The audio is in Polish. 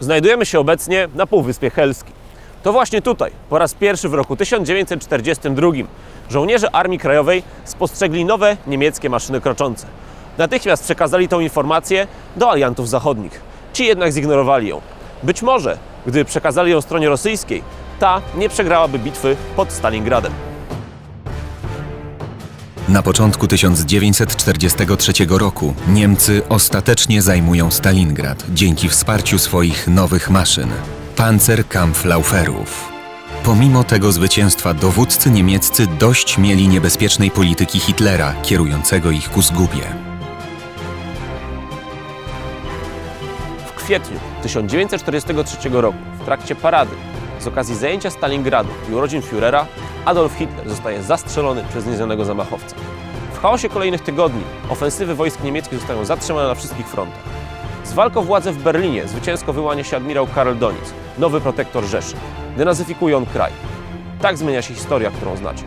Znajdujemy się obecnie na Półwyspie Helskim. To właśnie tutaj, po raz pierwszy w roku 1942, żołnierze Armii Krajowej spostrzegli nowe niemieckie maszyny kroczące. Natychmiast przekazali tą informację do aliantów zachodnich. Ci jednak zignorowali ją. Być może, gdyby przekazali ją stronie rosyjskiej, ta nie przegrałaby bitwy pod Stalingradem. Na początku 1943 roku Niemcy ostatecznie zajmują Stalingrad dzięki wsparciu swoich nowych maszyn Panzerkampflauferów. Pomimo tego zwycięstwa dowódcy niemieccy dość mieli niebezpiecznej polityki Hitlera, kierującego ich ku zgubie. W kwietniu 1943 roku, w trakcie parady z okazji zajęcia Stalingradu i urodzin Führera, Adolf Hitler zostaje zastrzelony przez nieznanego zamachowca. W chaosie kolejnych tygodni ofensywy wojsk niemieckich zostają zatrzymane na wszystkich frontach. Z walką władzę w Berlinie zwycięsko wyłania się admirał Karl Doniz, nowy protektor Rzeszy. Denazyfikuje on kraj. Tak zmienia się historia, którą znacie.